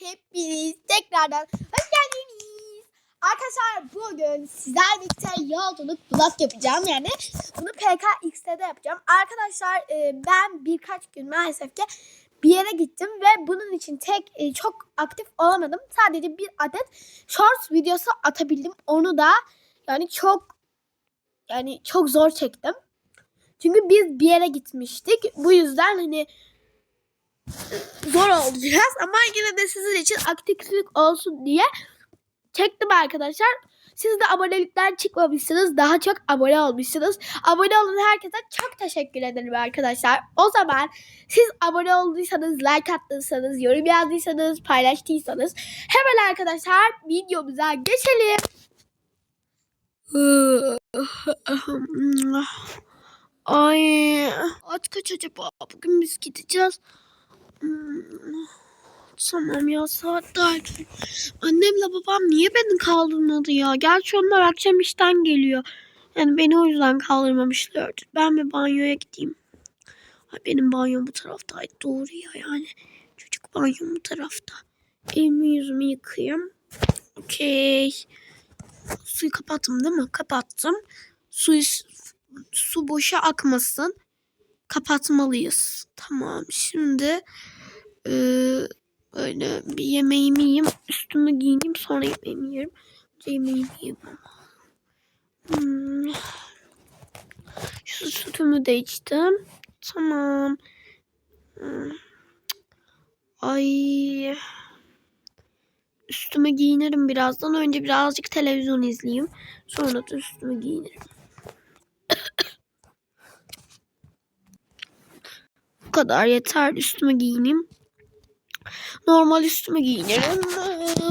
hepiniz tekrardan hoş geldiniz. Arkadaşlar bugün sizlerle birlikte yolculuk vlog yapacağım. Yani bunu PKX'de yapacağım. Arkadaşlar e, ben birkaç gün maalesef ki bir yere gittim ve bunun için tek e, çok aktif olamadım. Sadece bir adet shorts videosu atabildim. Onu da yani çok yani çok zor çektim. Çünkü biz bir yere gitmiştik. Bu yüzden hani zor oldu biraz ama yine de sizin için aktiflik olsun diye çektim arkadaşlar. Siz de abonelikten çıkmamışsınız. Daha çok abone olmuşsunuz. Abone olan herkese çok teşekkür ederim arkadaşlar. O zaman siz abone olduysanız, like attıysanız, yorum yazdıysanız, paylaştıysanız hemen arkadaşlar videomuza geçelim. Ay, aç kaç acaba? Bugün biz gideceğiz. Tamam ya saat daha erken. Annemle babam niye beni kaldırmadı ya? Gerçi onlar akşam işten geliyor. Yani beni o yüzden kaldırmamışlardır. Ben bir banyoya gideyim. Ay benim banyom bu taraftaydı. Doğru ya yani. Çocuk banyom bu tarafta. Elimi yüzümü yıkayayım. Okey. Suyu kapattım değil mi? Kapattım. Su, su boşa akmasın. Kapatmalıyız. Tamam. Şimdi eee Öyle bir yemeğimi yiyeyim. Üstümü giyineyim. Sonra yemeğimi yerim. Yemeğimi yiyeyim. Hmm. Şu sütümü de içtim. Tamam. Hmm. Ay. Üstüme giyinirim birazdan. Önce birazcık televizyon izleyeyim. Sonra da üstümü giyinirim. Bu kadar yeter. Üstüme giyineyim. Normal üstümü giyinirim.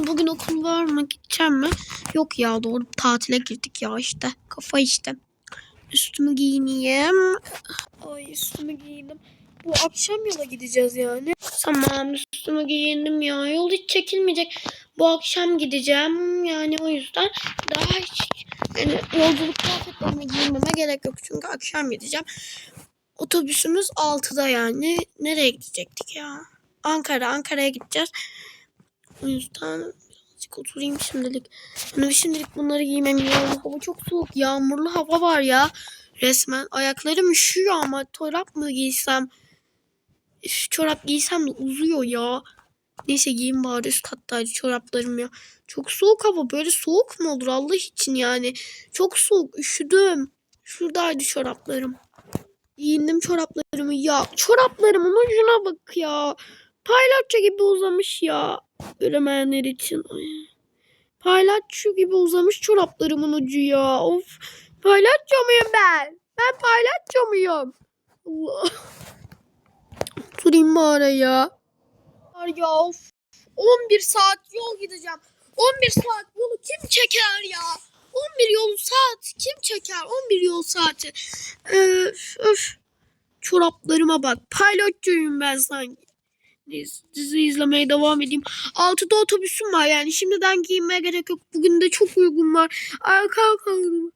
Ee, Bugün okul var mı? Gideceğim mi? Yok ya doğru tatile girdik ya işte. Kafa işte. Üstümü giyineyim. Ay üstümü giyindim. Bu akşam yola gideceğiz yani. Tamam üstümü giyindim ya. Yol hiç çekilmeyecek. Bu akşam gideceğim. Yani o yüzden daha hiç yani yolculuk kıyafetlerimi giyinmeme gerek yok. Çünkü akşam gideceğim. Otobüsümüz 6'da yani. Nereye gidecektik ya? Ankara. Ankara'ya gideceğiz. O yüzden birazcık oturayım şimdilik. Yani şimdilik bunları giymem lazım. Hava çok soğuk. Yağmurlu hava var ya. Resmen. Ayaklarım üşüyor ama çorap mı giysem? Üf, çorap giysem de uzuyor ya. Neyse giyeyim bari üst kattaydı çoraplarım ya. Çok soğuk hava. Böyle soğuk mu olur Allah için yani. Çok soğuk. Üşüdüm. Şuradaydı çoraplarım. Giyindim çoraplarımı ya. Çoraplarımın ucuna bak ya. Paylaşçı gibi uzamış ya. Göremeyenler için. Ay. Paylaşçı gibi uzamış çoraplarımın ucu ya. Of. Paylaşçı muyum ben? Ben paylaşçı muyum? Allah. Oturayım bari ya. Ya of. 11 saat yol gideceğim. 11 saat yolu kim çeker ya? 11 yol saat kim çeker? 11 yol saati. Öf, öf. Çoraplarıma bak. Pilotçuyum ben sanki. Dizi izlemeye devam edeyim. 6'da otobüsüm var yani. Şimdiden giyinmeye gerek yok. Bugün de çok uygun var. Ay kalkalım.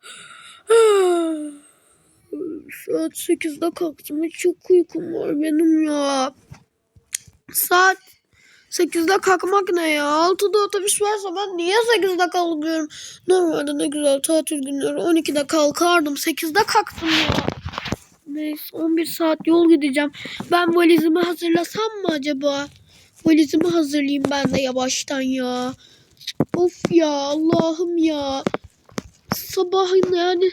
Saat 8'de kalktım. Çok uykum var benim ya. Saat 8'de kalkmak ne ya? 6'da otobüs varsa ben niye 8'de kalkıyorum? Normalde ne güzel tatil günleri 12'de kalkardım. 8'de kalktım ya. Neyse 11 saat yol gideceğim. Ben valizimi hazırlasam mı acaba? Valizimi hazırlayayım ben de yavaştan ya. Of ya Allah'ım ya. Sabahın yani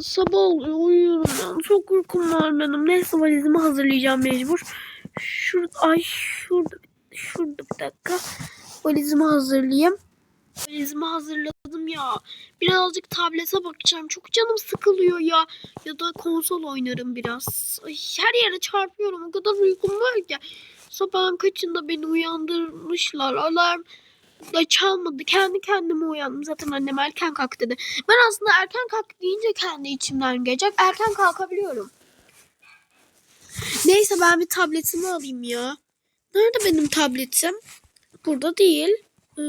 sabah oluyor uyuyorum ben. Çok uykum var benim. Neyse valizimi hazırlayacağım mecbur. Şurada ay bir dakika. Valizimi hazırlayayım. Valizimi hazırladım ya. Birazcık tablete bakacağım. Çok canım sıkılıyor ya. Ya da konsol oynarım biraz. Ay, her yere çarpıyorum. O kadar uykum var ki. Sabahın kaçında beni uyandırmışlar. Alarm da çalmadı. Kendi kendime uyandım. Zaten annem erken kalk dedi. Ben aslında erken kalk deyince kendi içimden gelecek. Erken kalkabiliyorum. Neyse ben bir tabletimi alayım ya. Nerede benim tabletim? Burada değil. Ee,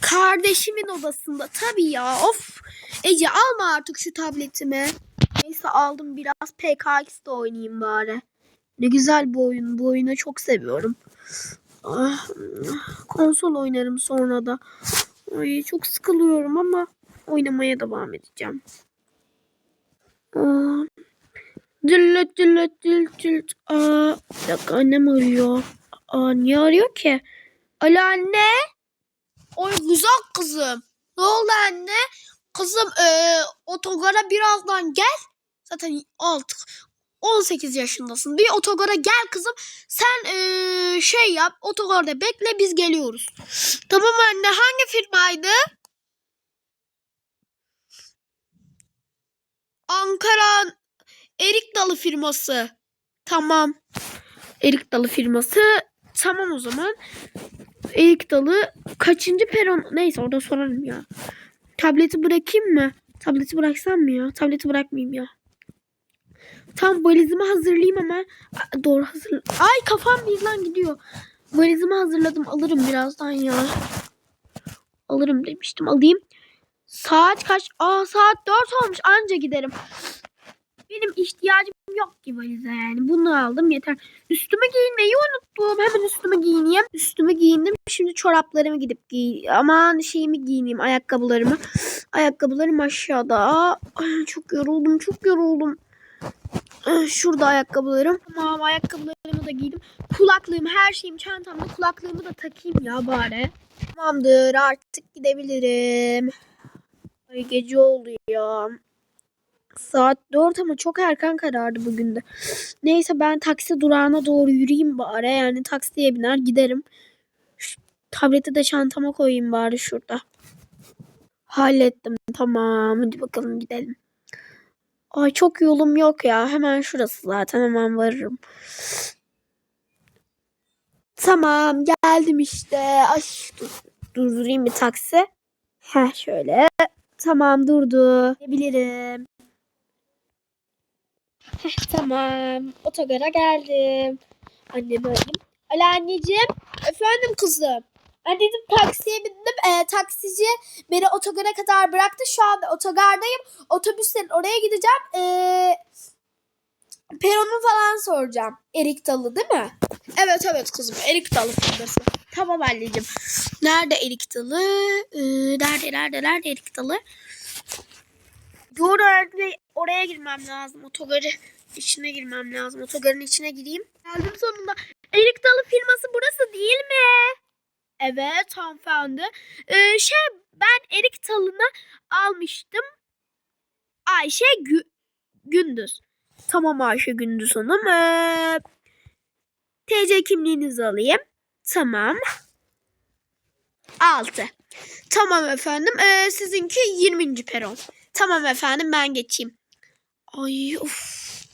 kardeşimin odasında. Tabii ya. Of. Ece alma artık şu tabletimi. Neyse aldım biraz PKX'de oynayayım bari. Ne güzel bu oyun. Bu oyunu çok seviyorum. Ah, konsol oynarım sonra da. Ay, çok sıkılıyorum ama oynamaya devam edeceğim. Aa, Düllet düllet düllet düllet. Aa, bir dakika annem arıyor. Aa, niye arıyor ki? Alo anne. Oy güzel kızım. Ne oldu anne? Kızım eee otogara birazdan gel. Zaten artık 18 yaşındasın. Bir otogara gel kızım. Sen eee, şey yap otogarda bekle biz geliyoruz. Tamam anne hangi firmaydı? Ankara Erik Dalı firması. Tamam. Erik Dalı firması. Tamam o zaman. Erik Dalı kaçıncı peron? Neyse orada sorarım ya. Tableti bırakayım mı? Tableti bıraksam mı ya? Tableti bırakmayayım ya. Tam valizimi hazırlayayım ama. Doğru hazır. Ay kafam birden gidiyor. Valizimi hazırladım. Alırım birazdan ya. Alırım demiştim. Alayım. Saat kaç? Aa saat 4 olmuş. Anca giderim. Benim ihtiyacım yok ki valize yani. Bunu aldım yeter. Üstümü giyinmeyi unuttum. Hemen üstümü giyineyim. Üstümü giyindim. Şimdi çoraplarımı gidip giy. Aman şeyimi giyineyim. Ayakkabılarımı. Ayakkabılarım aşağıda. Ay, çok yoruldum. Çok yoruldum. Şurada ayakkabılarım. Tamam ayakkabılarımı da giydim. Kulaklığım her şeyim çantamda. Kulaklığımı da takayım ya bari. Tamamdır artık gidebilirim. Ay gece oldu ya. Saat 4 ama çok erken karardı bugün de. Neyse ben taksi durağına doğru yürüyeyim bari. Yani taksiye biner giderim. Şu tableti de çantama koyayım bari şurada. Hallettim tamam. Hadi bakalım gidelim. Ay çok yolum yok ya. Hemen şurası zaten hemen varırım. Tamam geldim işte. Ay dur, durdurayım bir taksi. Heh şöyle. Tamam durdu. Gidebilirim. Heh, tamam. Otogara geldim. Annemi arayayım. Alo anneciğim. Efendim kızım. Anneciğim taksiye bindim. Ee, taksici beni otogara kadar bıraktı. Şu anda otogardayım. Otobüslerin oraya gideceğim. Ee, peronu falan soracağım. Erik Dalı değil mi? Evet evet kızım. Erik Dalı firması. Tamam anneciğim. Nerede Erik Dalı? Ee, nerede nerede nerede Erik Dalı? Doğru oraya, girmem lazım. Otogarı içine girmem lazım. Otogarın içine gireyim. Geldim sonunda. Erik Dalı firması burası değil mi? Evet hanımefendi. Ee, şey ben Erik Dalı'nı almıştım. Ayşe Gü- Gündüz. Tamam Ayşe Gündüz Hanım. Ee, TC kimliğinizi alayım. Tamam. 6. Tamam efendim. Ee, sizinki 20. peron. Tamam efendim ben geçeyim. Ay of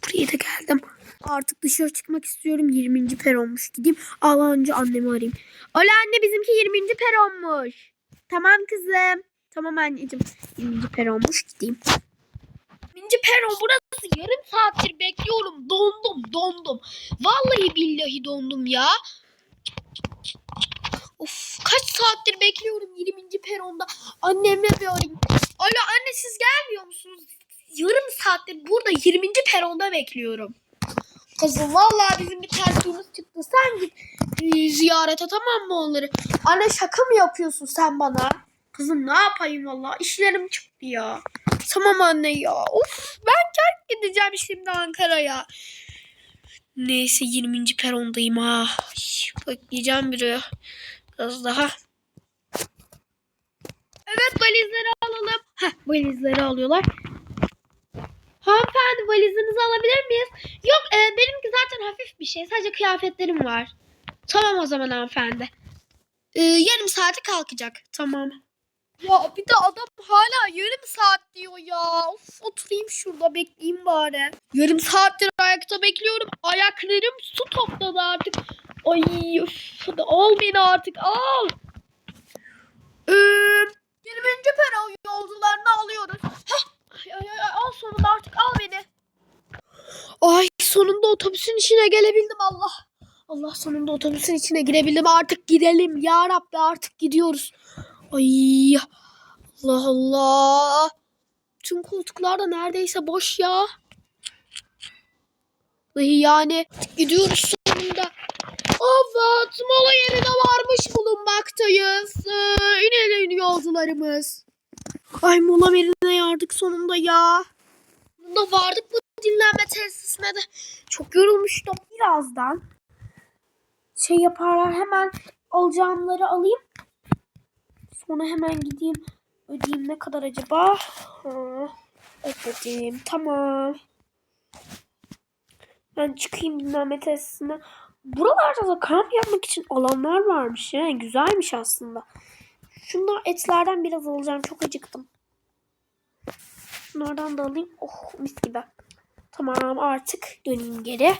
buraya da geldim. Artık dışarı çıkmak istiyorum. 20. peronmuş gideyim. Allah önce annemi arayayım. Alo anne bizimki 20. peronmuş. Tamam kızım. Tamam anneciğim. 20. peronmuş gideyim. 20. peron burası yarım saattir bekliyorum. Dondum dondum. Vallahi billahi dondum ya. Of kaç saattir bekliyorum 20. peronda. Annemle bir arayayım. Alo anne siz gelmiyor musunuz? Yarım saattir burada 20. peronda bekliyorum. Kızım vallahi bizim bir tersliğimiz çıktı. Sen git e, ziyarete tamam mı onları? Anne şaka mı yapıyorsun sen bana? Kızım ne yapayım valla işlerim çıktı ya. Tamam anne ya. Of ben terk gideceğim şimdi Ankara'ya. Neyse 20. perondayım ha. Ay, Bekleyeceğim biri. Biraz daha. Evet valizleri alalım. Heh valizleri alıyorlar. Hanımefendi valizinizi alabilir miyiz? Yok e, benimki zaten hafif bir şey. Sadece kıyafetlerim var. Tamam o zaman hanımefendi. E, yarım saate kalkacak. Tamam. Ya bir de adam hala yarım saat diyor ya. Of oturayım şurada bekleyeyim bari. Yarım saattir ayakta bekliyorum. Ayaklarım su topladı artık. Ay of, al beni artık al. Ee, 20. peron yolcularını alıyoruz. Hah, al sonunda artık al beni. Ay sonunda otobüsün içine gelebildim Allah. Allah sonunda otobüsün içine girebildim. Artık gidelim ya Rabbi artık gidiyoruz. Ay Allah Allah. Tüm koltuklar da neredeyse boş ya. Yani gidiyoruz sonunda. Evet mola yerine varmış bulunmaktayız. Ee, inelim yolcularımız. Ay mola yerine yardık sonunda ya. Bunda vardık bu dinlenme tesisine de. Çok yorulmuştum. Birazdan şey yaparlar hemen alacağımları alayım. Sonra hemen gideyim. Ödeyeyim ne kadar acaba? Ha, ödedim. Tamam. Ben çıkayım dinlenme tesisine. Buralarda da kamp yapmak için alanlar varmış. Yani güzelmiş aslında. Şunlar etlerden biraz alacağım. Çok acıktım. Şunlardan da alayım. Oh mis gibi. Tamam artık döneyim geri.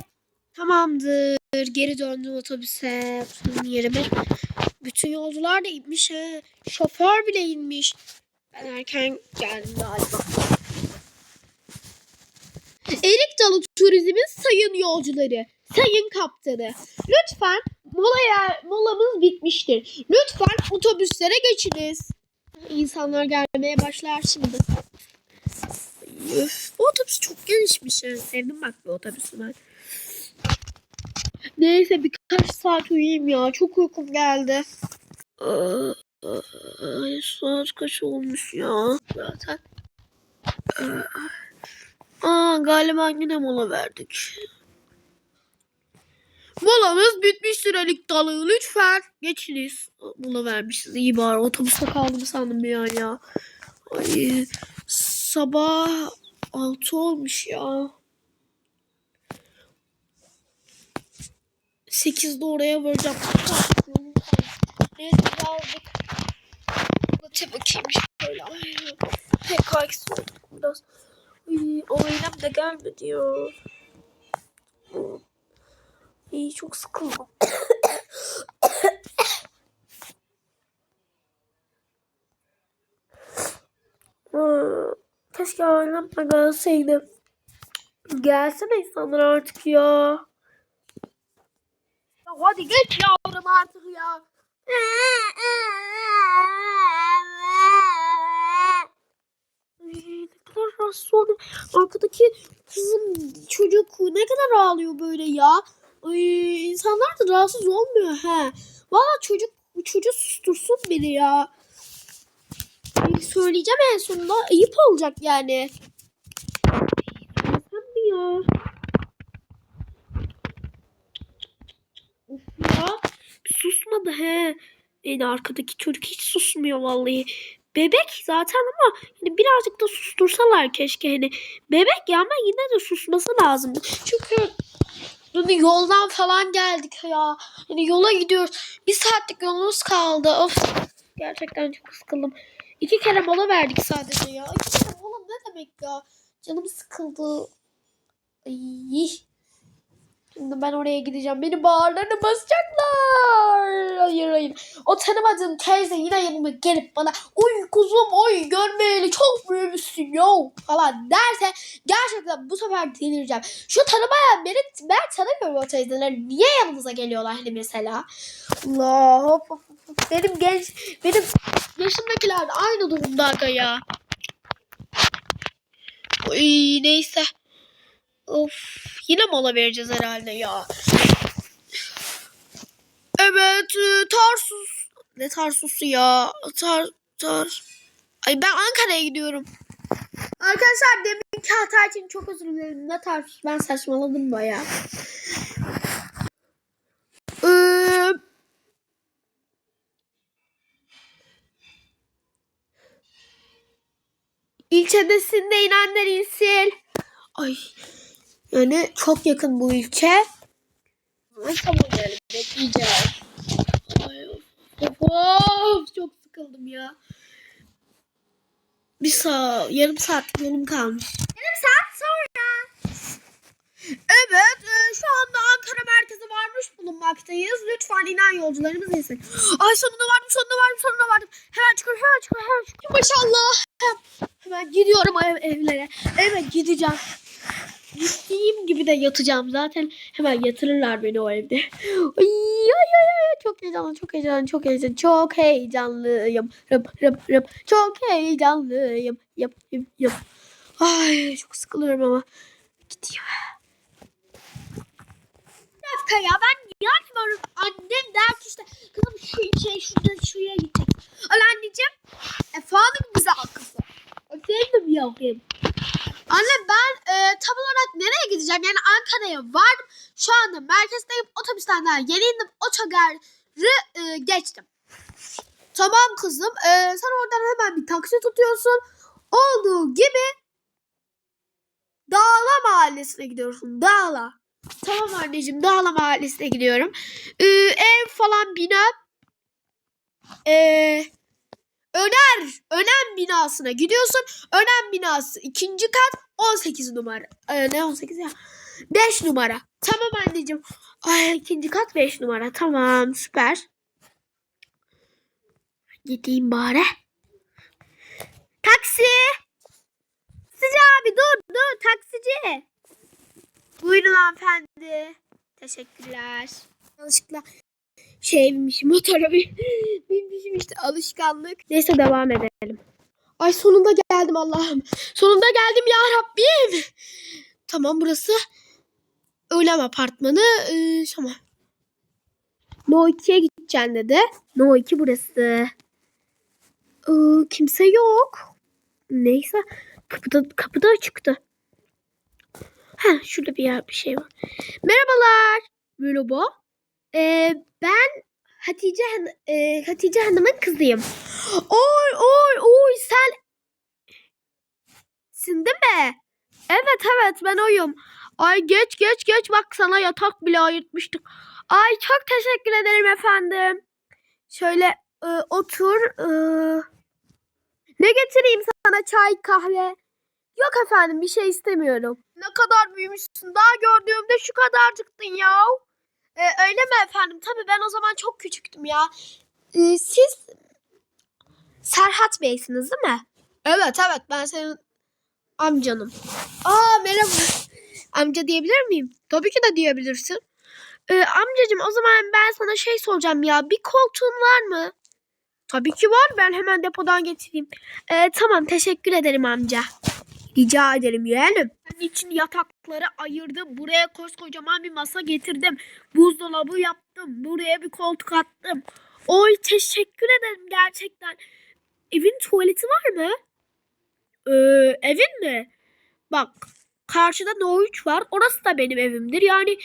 Tamamdır. Geri döndüm otobüse. Oturduğum yerime. Bütün yolcular da inmiş. He. Şoför bile inmiş. Ben erken geldim galiba. Erik Dalı Turizm'in sayın yolcuları, sayın kaptanı. Lütfen molaya, molamız bitmiştir. Lütfen otobüslere geçiniz. İnsanlar gelmeye başlar şimdi. Üf, bu otobüs çok genişmiş. Yani. Sevdim bak bu otobüsü ben. Neyse birkaç saat uyuyayım ya. Çok uykum geldi. Ay, saat kaç olmuş ya zaten. Aa, Aa, galiba yine mola verdik. Molamız bitmiştir Elik Dalı. Lütfen geçiniz. Mola vermişiz. İyi bari. Otobüste kaldım sandım bir an ya. Ay, sabah 6 olmuş ya. 8'de oraya varacağım. Neyse. Öte bakayım şöyle. Ay, pek biraz. Ay, o eylem de gelmedi ya. İyi çok sıkıldım. Keşke ailem de gelseydi. Gelsene insanlar artık ya. Ya hadi geç yavrum artık ya. Kadar rahatsız oldum. Arkadaki kızım çocuk ne kadar ağlıyor böyle ya. Ay, insanlar da rahatsız olmuyor he. Valla çocuk çocuk sustursun beni ya. Ay, söyleyeceğim en sonunda ayıp olacak yani. Sen mi ya? Of ya. Susmadı he. Yani arkadaki çocuk hiç susmuyor vallahi. Bebek zaten ama hani birazcık da sustursalar keşke hani. Bebek ya ama yine de susması lazım. Çünkü hani yoldan falan geldik ya. Hani yola gidiyoruz. Bir saatlik yolumuz kaldı. Of. Gerçekten çok sıkıldım. İki kere mola verdik sadece ya. İki kere mola ne demek ya? Canım sıkıldı. Ay. Şimdi ben oraya gideceğim. Beni bağırlarına basacaklar. Hayır hayır. O tanımadığım teyze yine yanıma gelip bana uy kuzum oy görmeyeli çok büyümüşsün yo falan derse gerçekten bu sefer delireceğim. Şu tanımayan beni ben tanımıyorum o teyzeleri. Niye yanımıza geliyorlar hani mesela? Allah hop, hop, hop. Benim genç benim yaşımdakiler aynı durumda aga ya. Oy neyse. Of yine mola vereceğiz herhalde ya. Evet e, Tarsus. Ne Tarsus'u ya? Tar tar. Ay ben Ankara'ya gidiyorum. Arkadaşlar deminki hata için çok özür dilerim. Ne Tarsus ben saçmaladım baya. Ee, ilçedesinde inenler insin. Ay yani çok yakın bu ilçe. Ay, Tamam yani bekleyeceğim. Ay, of, of, çok sıkıldım ya. Bir saat, yarım saat yolum kalmış. Yarım saat sonra. Evet, e, şu anda Ankara merkeze varmış bulunmaktayız. Lütfen inen yolcularımız insin. Ay sonunda vardım, sonunda vardım, sonunda vardım. Hemen çıkıyorum, hemen çıkıyorum, hemen çıkıyorum. Maşallah. Hemen gidiyorum ev, evlere. Evet gideceğim. İstediğim gibi de yatacağım. Zaten hemen yatırırlar beni o evde. Ay, ay, ay, ay. Çok heyecanlı, çok heyecanlı, çok heyecanlı, çok heyecanlıyım. Rıp, rıp, rıp. Çok heyecanlıyım. Yap, yap, yap. Ay çok sıkılıyorum ama. Gidiyor. Dakika ya ben yatmıyorum. Annem der ki işte kızım şu içeri şuradan şuraya gidecek. Al anneciğim. Efendim güzel kızım. Efendim yavrum. Anne ben e, tam olarak nereye gideceğim? Yani Ankara'ya vardım. Şu anda merkezdeyim. Otobüsten daha yeni indim. Otogarı e, geçtim. Tamam kızım. E, sen oradan hemen bir taksi tutuyorsun. Olduğu gibi Dağla Mahallesi'ne gidiyorsun. Dağla. Tamam anneciğim Dağla Mahallesi'ne gidiyorum. E, ev falan bina. E, Öner, Önem binasına gidiyorsun. Önem binası ikinci kat 18 numara. Ee, ne 18 ya? 5 numara. Tamam anneciğim. Ay, ikinci kat 5 numara. Tamam süper. Gideyim bari. Taksi. Taksici abi dur dur taksici. Buyurun hanımefendi. Teşekkürler. Yanlışlıkla şey binmişim motora bin- binmişim işte alışkanlık. Neyse devam edelim. Ay sonunda geldim Allah'ım. Sonunda geldim ya Rabbim. Tamam burası öğlem apartmanı. Ee, tamam. No 2'ye gideceksin dedi. No 2 burası. Ee, kimse yok. Neyse. Kapıda, kapıda açıktı. Ha şurada bir yer bir şey var. Merhabalar. Merhaba. Ee, ben Hatice Han e, Hatice Hanım'ın kızıyım. Oy oy oy sen Sin değil mi? Evet evet ben oyum. Ay geç geç geç bak sana yatak bile ayırtmıştık. Ay çok teşekkür ederim efendim. Şöyle e, otur. e, ne getireyim sana çay kahve? Yok efendim bir şey istemiyorum. Ne kadar büyümüşsün daha gördüğümde şu kadarcıktın ya. Ee, öyle mi efendim? Tabii ben o zaman çok küçüktüm ya. Ee, siz Serhat Bey'siniz değil mi? Evet evet ben senin amcanım. Aa merhaba. Amca diyebilir miyim? Tabii ki de diyebilirsin. Ee, amcacığım o zaman ben sana şey soracağım ya. Bir koltuğun var mı? Tabii ki var. Ben hemen depodan getireyim. Ee, tamam teşekkür ederim amca. Rica ederim yeğenim. Senin için yatakları ayırdım. Buraya koskocaman bir masa getirdim. Buzdolabı yaptım. Buraya bir koltuk attım. Oy teşekkür ederim gerçekten. Evin tuvaleti var mı? Ee, evin mi? Bak karşıda No 3 var. Orası da benim evimdir. Yani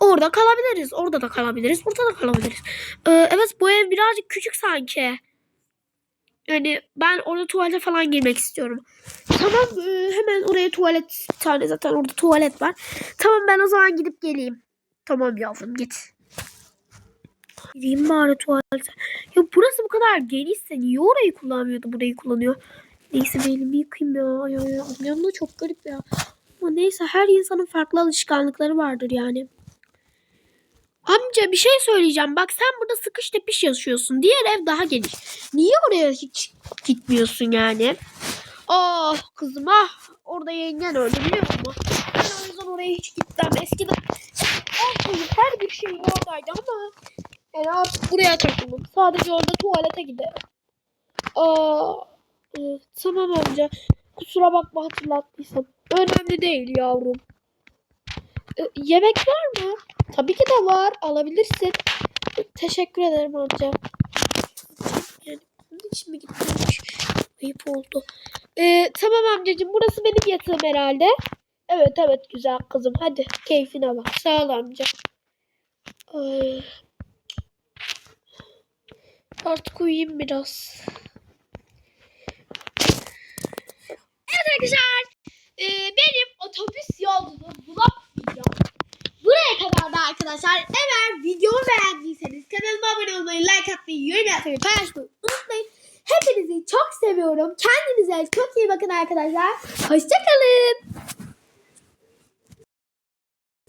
orada kalabiliriz. Orada da kalabiliriz. Burada da kalabiliriz. Ee, evet bu ev birazcık küçük sanki. Yani ben orada tuvalete falan girmek istiyorum. Tamam e, hemen oraya tuvalet bir tane zaten orada tuvalet var. Tamam ben o zaman gidip geleyim. Tamam yavrum git. Gideyim bari tuvalete. Ya burası bu kadar genişse niye orayı kullanmıyordu burayı kullanıyor. Neyse elimi yıkayayım ya. Ay, ay. Yanında çok garip ya. Ama neyse her insanın farklı alışkanlıkları vardır yani. Amca bir şey söyleyeceğim. Bak sen burada sıkış tepiş yaşıyorsun. Diğer ev daha geniş. Niye oraya hiç gitmiyorsun yani? Ah kızım ah. Orada yengen öldü biliyor musun? Ben o yüzden oraya hiç gitmem. Eskiden her bir şey oradaydı ama yani artık buraya takıldım. Sadece orada tuvalete giderim. Aa, e, tamam amca. Kusura bakma hatırlattıysam. Önemli değil yavrum. E, yemek var mı? Tabii ki de var. Alabilirsin. E, teşekkür ederim amca. Yani bunun için mi gitmiş? Ayıp oldu. E, tamam amcacığım. Burası benim yatağım herhalde. Evet evet güzel kızım. Hadi keyfine bak. Sağ ol amca. Ay. Artık uyuyayım biraz. Evet arkadaşlar. e, benim otobüs yolculuğu vlog Buraya kadar da arkadaşlar eğer videomu beğendiyseniz kanalıma abone olmayı, like atmayı, yorum yapmayı, paylaşmayı unutmayın. Hepinizi çok seviyorum. Kendinize çok iyi bakın arkadaşlar. Hoşçakalın.